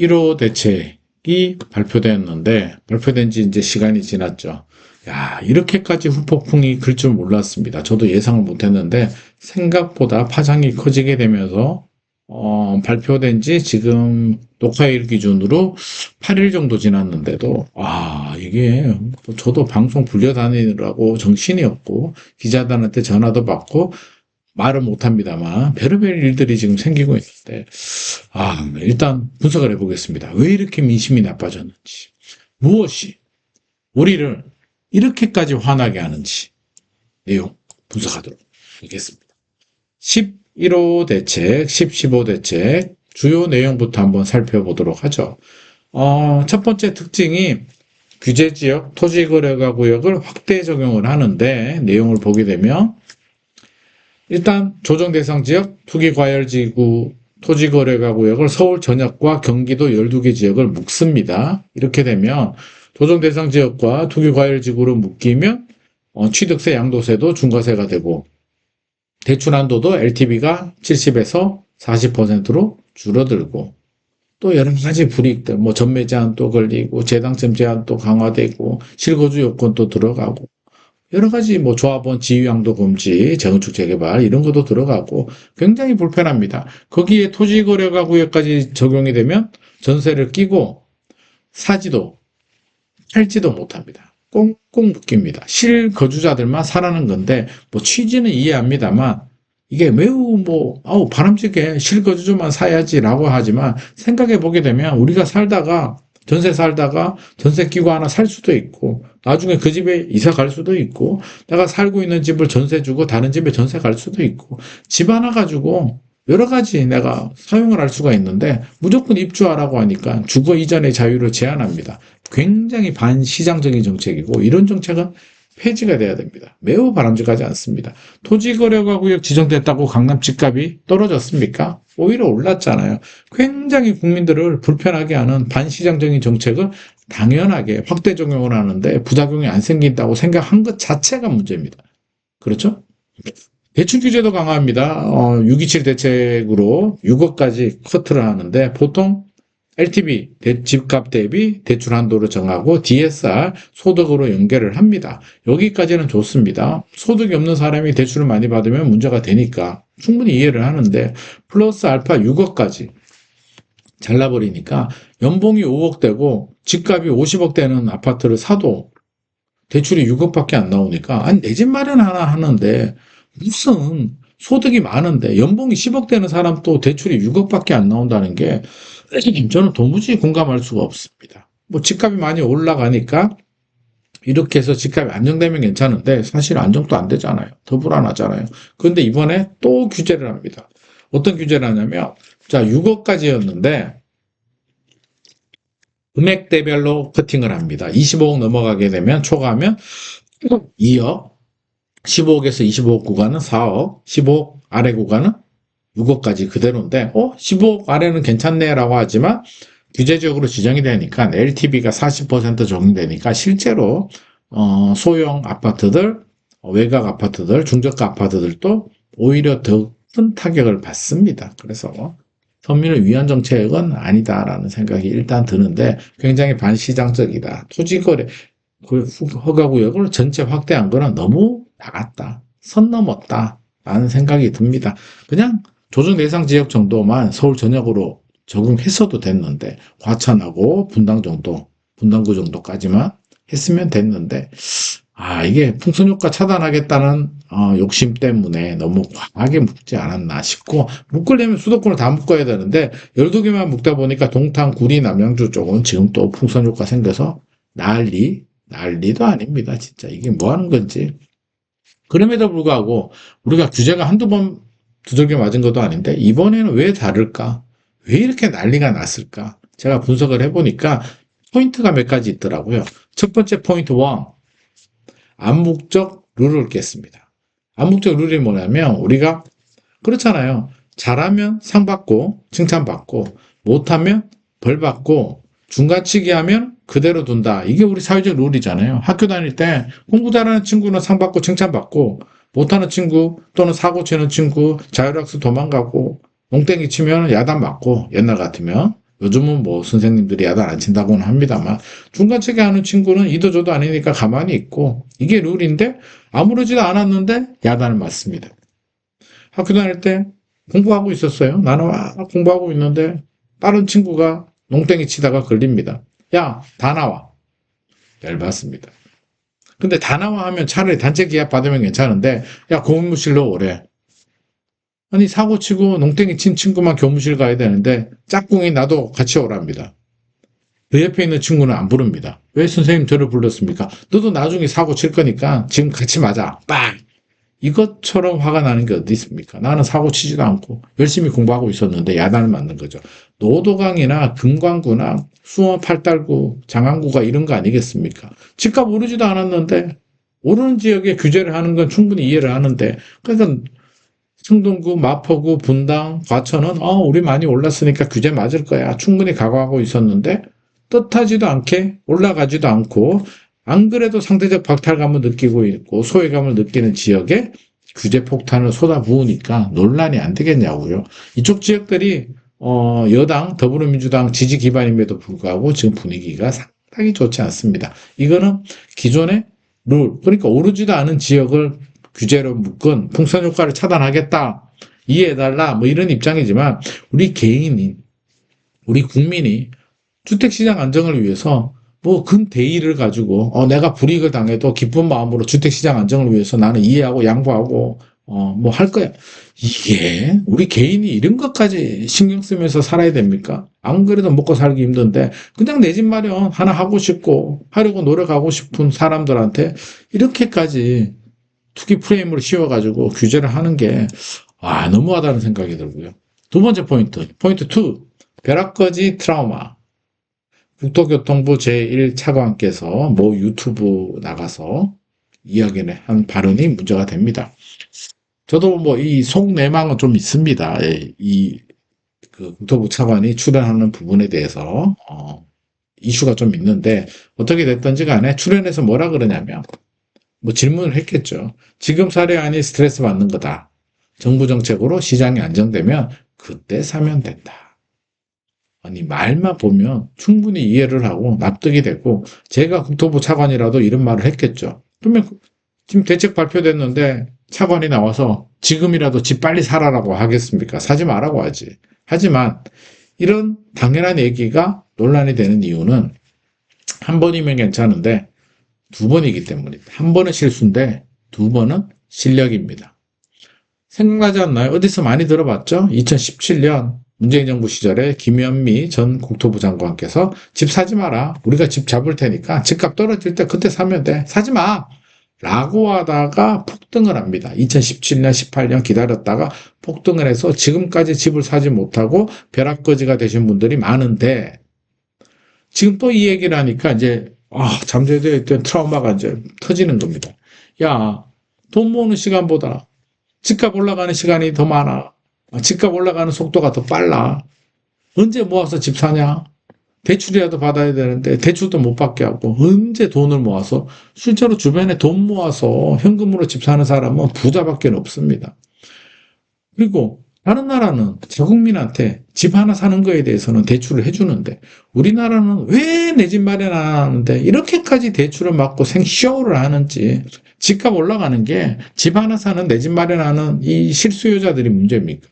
11호 대책이 발표되었는데 발표된 지 이제 시간이 지났죠. 야, 이렇게까지 후폭풍이 클 줄 몰랐습니다. 저도 예상을 못 했는데 생각보다 파장이 커지게 되면서 어, 발표된 지 지금 녹화일 기준으로 8일 정도 지났는데도, 아, 이게, 뭐 저도 방송 불려다니느라고 정신이 없고, 기자들한테 전화도 받고, 말은 못합니다만, 별의별 일들이 지금 생기고 있는데, 아, 일단 분석을 해보겠습니다. 왜 이렇게 민심이 나빠졌는지, 무엇이 우리를 이렇게까지 화나게 하는지, 내용 분석하도록 하겠습니다. 11호 대책, 10, 15 대책, 주요 내용부터 한번 살펴보도록 하죠. 어, 첫 번째 특징이 규제 지역 토지 거래가 구역을 확대 적용을 하는데 내용을 보게 되면 일단 조정 대상 지역 투기 과열 지구 토지 거래 가 구역을 서울 전역과 경기도 12개 지역을 묶습니다. 이렇게 되면 조정 대상 지역과 투기 과열 지구로 묶이면 어, 취득세 양도세도 중과세가 되고 대출 한도도 LTV가 70에서 40%로 줄어들고 또 여러 가지 불이익들 뭐 전매 제한도 걸리고 재당점 제한도 강화되고 실거주 요건도 들어가고 여러 가지 뭐 조합원 지위양도 금지 재건축 재개발 이런 것도 들어가고 굉장히 불편합니다. 거기에 토지 거래가 구역까지 적용이 되면 전세를 끼고 사지도 팔지도 못합니다. 꽁꽁 묶입니다. 실거주자들만 사라는 건데 뭐 취지는 이해합니다만 이게 매우 뭐 아우 바람직해 실거주주만 사야지라고 하지만 생각해 보게 되면 우리가 살다가 전세 살다가 전세 끼고 하나 살 수도 있고 나중에 그 집에 이사 갈 수도 있고 내가 살고 있는 집을 전세 주고 다른 집에 전세 갈 수도 있고 집 하나 가지고 여러 가지 내가 사용을 할 수가 있는데 무조건 입주하라고 하니까 주거 이전의 자유를 제한합니다. 굉장히 반시장적인 정책이고 이런 정책은 폐지가 돼야 됩니다. 매우 바람직하지 않습니다. 토지거래가 구역 지정됐다고 강남 집값이 떨어졌습니까? 오히려 올랐잖아요. 굉장히 국민들을 불편하게 하는 반시장적인 정책을 당연하게 확대 적용을 하는데 부작용이 안 생긴다고 생각한 것 자체가 문제입니다. 그렇죠? 대출 규제도 강화합니다. 어, 627 대책으로 6억까지 커트를 하는데 보통 LTV 대- 집값 대비 대출 한도를 정하고 DSR 소득으로 연결을 합니다. 여기까지는 좋습니다. 소득이 없는 사람이 대출을 많이 받으면 문제가 되니까 충분히 이해를 하는데 플러스 알파 6억까지 잘라버리니까 연봉이 5억 되고 집값이 50억 되는 아파트를 사도 대출이 6억밖에 안 나오니까 아니 내 집 마련 하나 하는데 무슨 소득이 많은데 연봉이 10억 되는 사람 또 대출이 6억밖에 안 나온다는 게 저는 도무지 공감할 수가 없습니다. 뭐 집값이 많이 올라가니까 이렇게 해서 집값이 안정되면 괜찮은데 사실 안정도 안 되잖아요. 더 불안하잖아요. 그런데 이번에 또 규제를 합니다. 어떤 규제를 하냐면 자 6억까지였는데 금액대별로 커팅을 합니다. 25억 넘어가게 되면 초과하면 2억, 15억에서 25억 구간은 4억, 15억 아래 구간은 6억까지 그대로인데, 어? 15억 아래는 괜찮네라고 하지만 규제적으로 지정이 되니까 LTV가 40% 적용되니까 실제로 어, 소형 아파트들, 어, 외곽 아파트들, 중저가 아파트들도 오히려 더 큰 타격을 받습니다. 그래서 서민을 위한 정책은 아니다라는 생각이 일단 드는데 굉장히 반시장적이다. 토지거래 그 허가구역을 전체 확대한 거는 너무 나갔다. 선 넘었다. 라는 생각이 듭니다. 그냥 조정 대상 지역 정도만 서울 전역으로 적용했어도 됐는데 과천하고 분당 정도, 분당구 정도까지만 했으면 됐는데 아 이게 풍선 효과 차단하겠다는 어, 욕심 때문에 너무 과하게 묶지 않았나 싶고 묶으려면 수도권을 다 묶어야 되는데 12개만 묶다 보니까 동탄, 구리, 남양주 쪽은 지금 또 풍선 효과 생겨서 난리 난리도 아닙니다. 진짜 이게 뭐 하는 건지. 그럼에도 불구하고 우리가 규제가 한두 번 두들겨 맞은 것도 아닌데 이번에는 왜 다를까? 왜 이렇게 난리가 났을까? 제가 분석을 해보니까 포인트가 몇 가지 있더라고요. 첫 번째 포인트 1. 암묵적 룰을 깼습니다. 암묵적 룰이 뭐냐면 우리가 그렇잖아요. 잘하면 상 받고 칭찬받고 못하면 벌 받고 중간치기 하면 그대로 둔다. 이게 우리 사회적 룰이잖아요. 학교 다닐 때 공부 잘하는 친구는 상 받고 칭찬받고 못하는 친구 또는 사고 치는 친구 자율학습 도망가고 몽땡이 치면 야단 맞고 옛날 같으면 요즘은 뭐 선생님들이 야단 안 친다고는 합니다만 중간체계 하는 친구는 이도 저도 아니니까 가만히 있고 이게 룰인데 아무렇지도 않았는데 야단을 맞습니다. 학교 다닐 때 공부하고 있었어요. 나는 막 공부하고 있는데 다른 친구가 농땡이 치다가 걸립니다. 야, 다 나와. 열받습니다. 근데 다 나와 하면 차라리 단체 기합 받으면 괜찮은데 야, 교무실로 오래. 아니 사고 치고 농땡이 친 친구만 교무실 가야 되는데 짝꿍이 나도 같이 오랍니다. 그 옆에 있는 친구는 안 부릅니다. 왜 선생님 저를 불렀습니까? 너도 나중에 사고 칠 거니까 지금 같이 맞아. 빵! 이것처럼 화가 나는 게 어디 있습니까? 나는 사고 치지도 않고 열심히 공부하고 있었는데 야단을 맞는 거죠. 노도강이나 금광구나 수원 팔달구, 장안구가 이런 거 아니겠습니까? 집값 오르지도 않았는데 오르는 지역에 규제를 하는 건 충분히 이해를 하는데 그러니까 승동구, 마포구, 분당, 과천은 어 우리 많이 올랐으니까 규제 맞을 거야 충분히 각오하고 있었는데 뜻하지도 않게 올라가지도 않고 안 그래도 상대적 박탈감을 느끼고 있고 소외감을 느끼는 지역에 규제 폭탄을 쏟아부으니까 논란이 안 되겠냐고요. 이쪽 지역들이 어, 여당 더불어민주당 지지 기반임에도 불구하고 지금 분위기가 상당히 좋지 않습니다. 이거는 기존의 룰 그러니까 오르지도 않은 지역을 규제로 묶은 풍선 효과를 차단하겠다 이해해달라 뭐 이런 입장이지만 우리 개인이 우리 국민이 주택시장 안정을 위해서 뭐 근대의를 가지고 어 내가 불이익을 당해도 기쁜 마음으로 주택시장 안정을 위해서 나는 이해하고 양보하고 어 뭐 할 거야 이게 우리 개인이 이런 것까지 신경 쓰면서 살아야 됩니까? 안 그래도 먹고 살기 힘든데 그냥 내 집 마련 하나 하고 싶고 하려고 노력하고 싶은 사람들한테 이렇게까지 투기 프레임을 씌워가지고 규제를 하는 게 아, 너무하다는 생각이 들고요. 두 번째 포인트, 포인트 2, 벼락거지 트라우마. 국토교통부 제1차관께서 모 유튜브 나가서 이야기를 한 발언이 문제가 됩니다. 저도 뭐 이 속내망은 좀 있습니다. 예, 이그 국토부 차관이 출연하는 부분에 대해서 어, 이슈가 좀 있는데 어떻게 됐든지 간에 출연해서 뭐라 그러냐면 뭐 질문을 했겠죠. 지금 사례안이 스트레스 받는 거다. 정부 정책으로 시장이 안정되면 그때 사면 된다. 아니 말만 보면 충분히 이해를 하고 납득이 되고 제가 국토부 차관이라도 이런 말을 했겠죠. 그러면 지금 대책 발표됐는데 차관이 나와서 지금이라도 집 빨리 사라라고 하겠습니까? 사지 말라고 하지. 하지만 이런 당연한 얘기가 논란이 되는 이유는 한 번이면 괜찮은데 두 번이기 때문입니다. 한 번은 실수인데 두 번은 실력입니다. 생각나지 않나요? 어디서 많이 들어봤죠? 2017년 문재인 정부 시절에 김현미 전 국토부 장관께서 집 사지 마라. 우리가 집 잡을 테니까 집값 떨어질 때 그때 사면 돼. 사지 마. 라고 하다가 폭등을 합니다. 2017년, 18년 기다렸다가 폭등을 해서 지금까지 집을 사지 못하고 벼락거지가 되신 분들이 많은데 지금 또 이 얘기를 하니까 이제 아, 잠재되어 있던 트라우마가 이제 터지는 겁니다. 야, 돈 모으는 시간보다 집값 올라가는 시간이 더 많아. 아, 집값 올라가는 속도가 더 빨라. 언제 모아서 집 사냐? 대출이라도 받아야 되는데 대출도 못 받게 하고 언제 돈을 모아서 실제로 주변에 돈 모아서 현금으로 집 사는 사람은 부자밖에 없습니다. 그리고 다른 나라는 자국민한테 집 하나 사는 거에 대해서는 대출을 해주는데 우리나라는 왜 내 집 마련 안 하는데 이렇게까지 대출을 받고 생쇼를 하는지 집값 올라가는 게 집 하나 사는 내 집 마련하는 이 실수요자들이 문제입니까?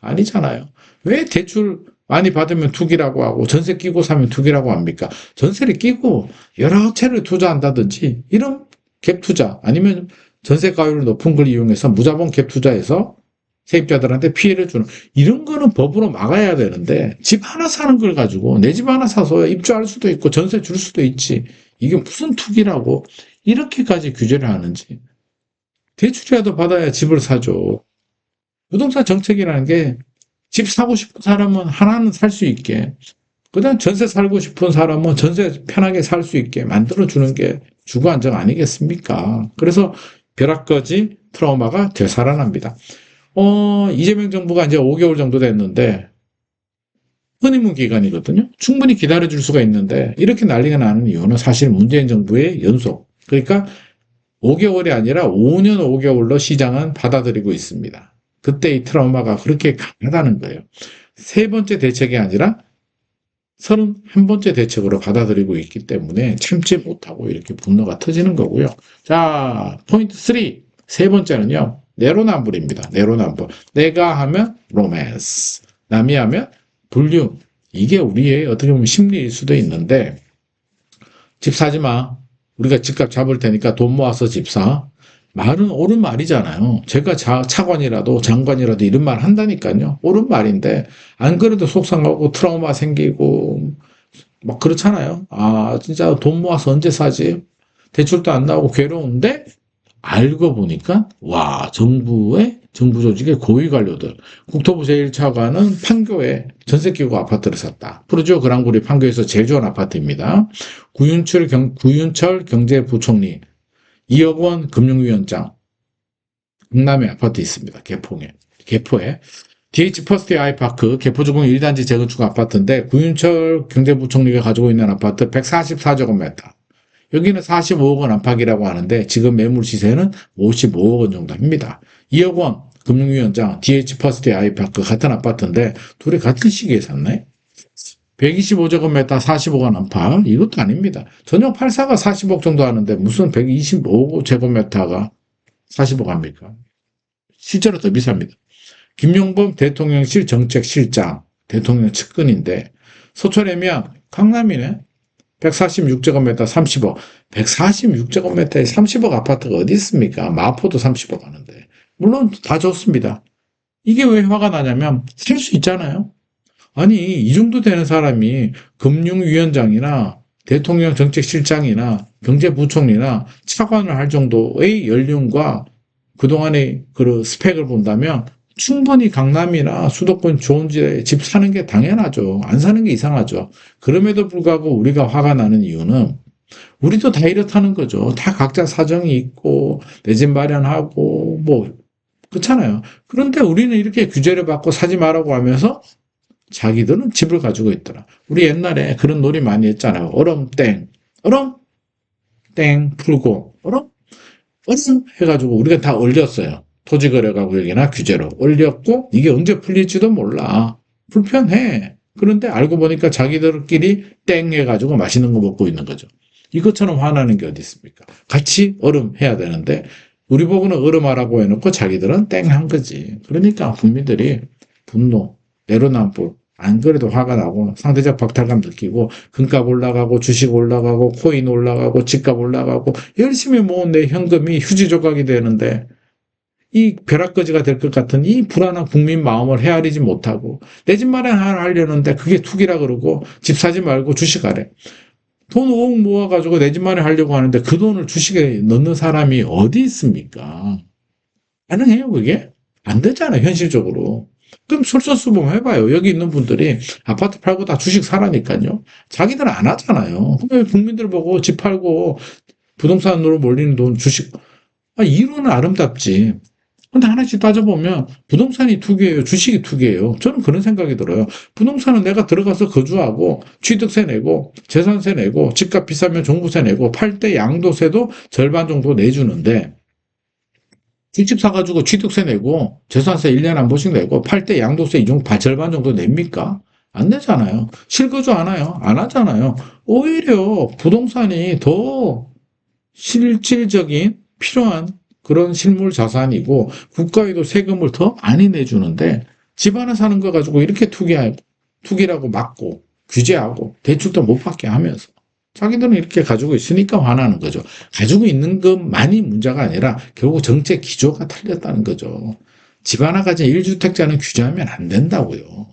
아니잖아요. 왜 대출 많이 받으면 투기라고 하고 전세 끼고 사면 투기라고 합니까? 전세를 끼고 여러 채를 투자한다든지 이런 갭 투자 아니면 전세 가율 높은 걸 이용해서 무자본 갭 투자해서 세입자들한테 피해를 주는 이런 거는 법으로 막아야 되는데 집 하나 사는 걸 가지고 내 집 하나 사서 입주할 수도 있고 전세 줄 수도 있지 이게 무슨 투기라고 이렇게까지 규제를 하는지 대출이라도 받아야 집을 사죠 부동산 정책이라는 게 집 사고 싶은 사람은 하나는 살 수 있게 그다음 전세 살고 싶은 사람은 전세 편하게 살 수 있게 만들어 주는 게 주거 안정 아니겠습니까? 그래서 벼락거지 트라우마가 되살아납니다. 어, 이재명 정부가 이제 5개월 정도 됐는데, 허니문 기간이거든요. 충분히 기다려줄 수가 있는데, 이렇게 난리가 나는 이유는 사실 문재인 정부의 연속. 그러니까 5개월이 아니라 5년 5개월로 시장은 받아들이고 있습니다. 그때 이 트라우마가 그렇게 강하다는 거예요. 세 번째 대책이 아니라 31번째 대책으로 받아들이고 있기 때문에 참지 못하고 이렇게 분노가 터지는 거고요. 자, 포인트 3. 세 번째는요. 내로남불입니다. 내로남불. 내가 하면 로맨스. 남이 하면 불륜. 이게 우리의 어떻게 보면 심리일 수도 있는데 집 사지 마. 우리가 집값 잡을 테니까 돈 모아서 집 사. 말은 옳은 말이잖아요. 제가 자, 차관이라도 장관이라도 이런 말 한다니까요. 옳은 말인데 안 그래도 속상하고 트라우마 생기고 막 그렇잖아요. 아 진짜 돈 모아서 언제 사지? 대출도 안 나오고 괴로운데 알고 보니까 와 정부의 정부 조직의 고위 관료들 국토부 제1차관은 판교에 전세 끼고 아파트를 샀다. 푸르지오 그랑구리 판교에서 제일 좋은 아파트입니다. 구윤철 경 구윤철 경제부총리 2억 원 금융위원장 강남에 아파트 있습니다. 개포에 개포에 DH 퍼스트 아이파크 개포주공 1단지 재건축 아파트인데 구윤철 경제부총리가 가지고 있는 아파트 144제곱미터 여기는 45억 원 안팎이라고 하는데 지금 매물 시세는 55억 원 정도 합니다. 2억 원 금융위원장 DH 퍼스트 아이파크 같은 아파트인데 둘이 같은 시기에 샀네. 125제곱미터 40억 원 안팎 이것도 아닙니다. 전용 84가 40억 정도 하는데 무슨 125제곱미터가 40억 합니까? 실제로 더 비쌉니다. 김용범 대통령실 정책실장 대통령 측근인데 서초래면 강남이네. 146제곱미터 30억. 146제곱미터에 30억 아파트가 어디 있습니까? 마포도 30억 하는데. 물론 다 좋습니다. 이게 왜 화가 나냐면 살 수 있잖아요. 아니 이 정도 되는 사람이 금융위원장이나 대통령 정책실장이나 경제부총리나 차관을 할 정도의 연륜과 그동안의 그 스펙을 본다면 충분히 강남이나 수도권 좋은 집 사는 게 당연하죠. 안 사는 게 이상하죠. 그럼에도 불구하고 우리가 화가 나는 이유는 우리도 다 이렇다는 거죠. 다 각자 사정이 있고 내 집 마련하고 뭐 그렇잖아요. 그런데 우리는 이렇게 규제를 받고 사지 말라고 하면서 자기들은 집을 가지고 있더라. 우리 옛날에 그런 놀이 많이 했잖아요. 얼음 땡, 얼음 땡 풀고 얼음 얼음 해가지고 우리가 다 얼렸어요. 토지거래가구역이나 규제로 올렸고 이게 언제 풀릴지도 몰라. 불편해. 그런데 알고 보니까 자기들끼리 땡 해가지고 맛있는 거 먹고 있는 거죠. 이것처럼 화나는 게 어디 있습니까? 같이 얼음 해야 되는데 우리 보고는 얼음하라고 해놓고 자기들은 땡 한 거지. 그러니까 국민들이 분노, 내로남불, 안 그래도 화가 나고 상대적 박탈감 느끼고 금값 올라가고 주식 올라가고 코인 올라가고 집값 올라가고 열심히 모은 내 현금이 휴지 조각이 되는데 이 벼락거지가 될 것 같은 이 불안한 국민 마음을 헤아리지 못하고 내 집 마련하려는데 그게 투기라 그러고 집 사지 말고 주식 하래. 돈 5억 모아가지고 내 집 마련하려고 하는데 그 돈을 주식에 넣는 사람이 어디 있습니까? 가능해요 그게? 안 되잖아요 현실적으로. 그럼 솔선수범 해봐요. 여기 있는 분들이 아파트 팔고 다 주식 사라니까요. 자기들은 안 하잖아요. 그럼 국민들 보고 집 팔고 부동산으로 몰리는 돈 주식 아, 이론은 아름답지. 근데 하나씩 따져보면 부동산이 투기예요, 주식이 투기예요. 저는 그런 생각이 들어요. 부동산은 내가 들어가서 거주하고 취득세 내고 재산세 내고 집값 비싸면 종부세 내고 팔 때 양도세도 절반 정도 내주는데 집 사가지고 취득세 내고 재산세 1년에 한 번씩 내고 팔 때 양도세 이 정도 절반 정도 냅니까? 안 내잖아요. 실거주 안 해요. 안 하잖아요. 오히려 부동산이 더 실질적인 필요한 그런 실물 자산이고 국가에도 세금을 더 많이 내주는데 집 하나 사는 거 가지고 이렇게 투기하고 투기라고 막고 규제하고 대출도 못 받게 하면서 자기들은 이렇게 가지고 있으니까 화나는 거죠. 가지고 있는 것만이 문제가 아니라 결국 정책 기조가 틀렸다는 거죠. 집 하나 가진 1주택자는 규제하면 안 된다고요.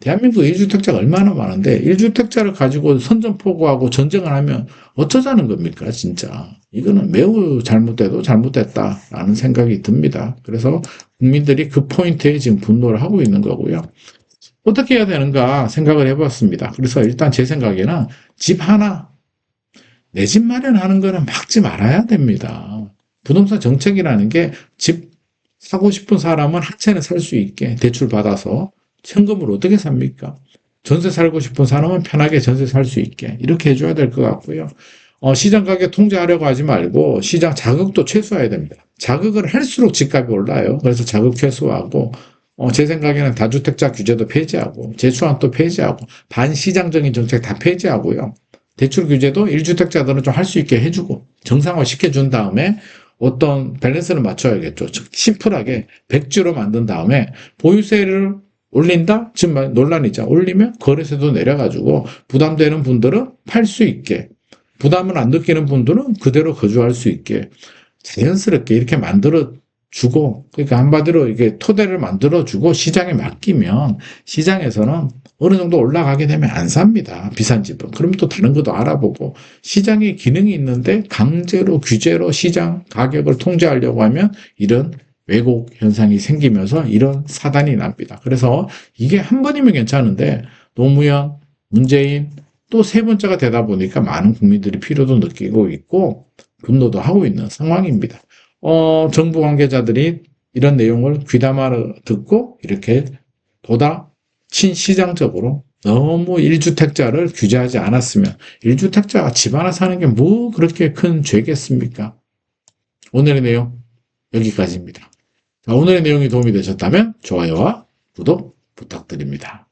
대한민국 1주택자가 얼마나 많은데 1주택자를 가지고 선전포고하고 전쟁을 하면 어쩌자는 겁니까 진짜. 이거는 매우 잘못돼도 잘못됐다라는 생각이 듭니다. 그래서 국민들이 그 포인트에 지금 분노를 하고 있는 거고요. 어떻게 해야 되는가 생각을 해봤습니다. 그래서 일단 제 생각에는 집 하나 내 집 마련하는 거는 막지 말아야 됩니다. 부동산 정책이라는 게 집 사고 싶은 사람은 한 채는 살 수 있게 대출 받아서 현금을 어떻게 삽니까? 전세 살고 싶은 사람은 편하게 전세 살 수 있게 이렇게 해줘야 될 것 같고요. 어, 시장 가격 통제하려고 하지 말고 시장 자극도 최소화해야 됩니다. 자극을 할수록 집값이 올라요. 그래서 자극 최소화하고 어, 제 생각에는 다주택자 규제도 폐지하고 재수한도 폐지하고 반시장적인 정책 다 폐지하고요. 대출 규제도 1주택자들은 좀 할 수 있게 해주고 정상화 시켜준 다음에 어떤 밸런스를 맞춰야겠죠. 즉 심플하게 100주로 만든 다음에 보유세를 올린다? 지금 말- 논란이죠. 올리면 거래세도 내려가지고 부담되는 분들은 팔 수 있게 부담을 안 느끼는 분들은 그대로 거주할 수 있게 자연스럽게 이렇게 만들어 주고 그러니까 한마디로 이게 토대를 만들어 주고 시장에 맡기면 시장에서는 어느 정도 올라가게 되면 안 삽니다. 비싼 집은. 그럼 또 다른 것도 알아보고 시장에 기능이 있는데 강제로 규제로 시장 가격을 통제하려고 하면 이런 왜곡 현상이 생기면서 이런 사단이 납니다. 그래서 이게 한 번이면 괜찮은데 노무현, 문재인 또 세 번째가 되다 보니까 많은 국민들이 필요도 느끼고 있고 분노도 하고 있는 상황입니다. 어, 정부 관계자들이 이런 내용을 귀담아 듣고 이렇게 보다 친시장적으로 너무 1주택자를 규제하지 않았으면 1주택자가 집 하나 사는 게 뭐 그렇게 큰 죄겠습니까? 오늘의 내용 여기까지입니다. 자, 오늘의 내용이 도움이 되셨다면 좋아요와 구독 부탁드립니다.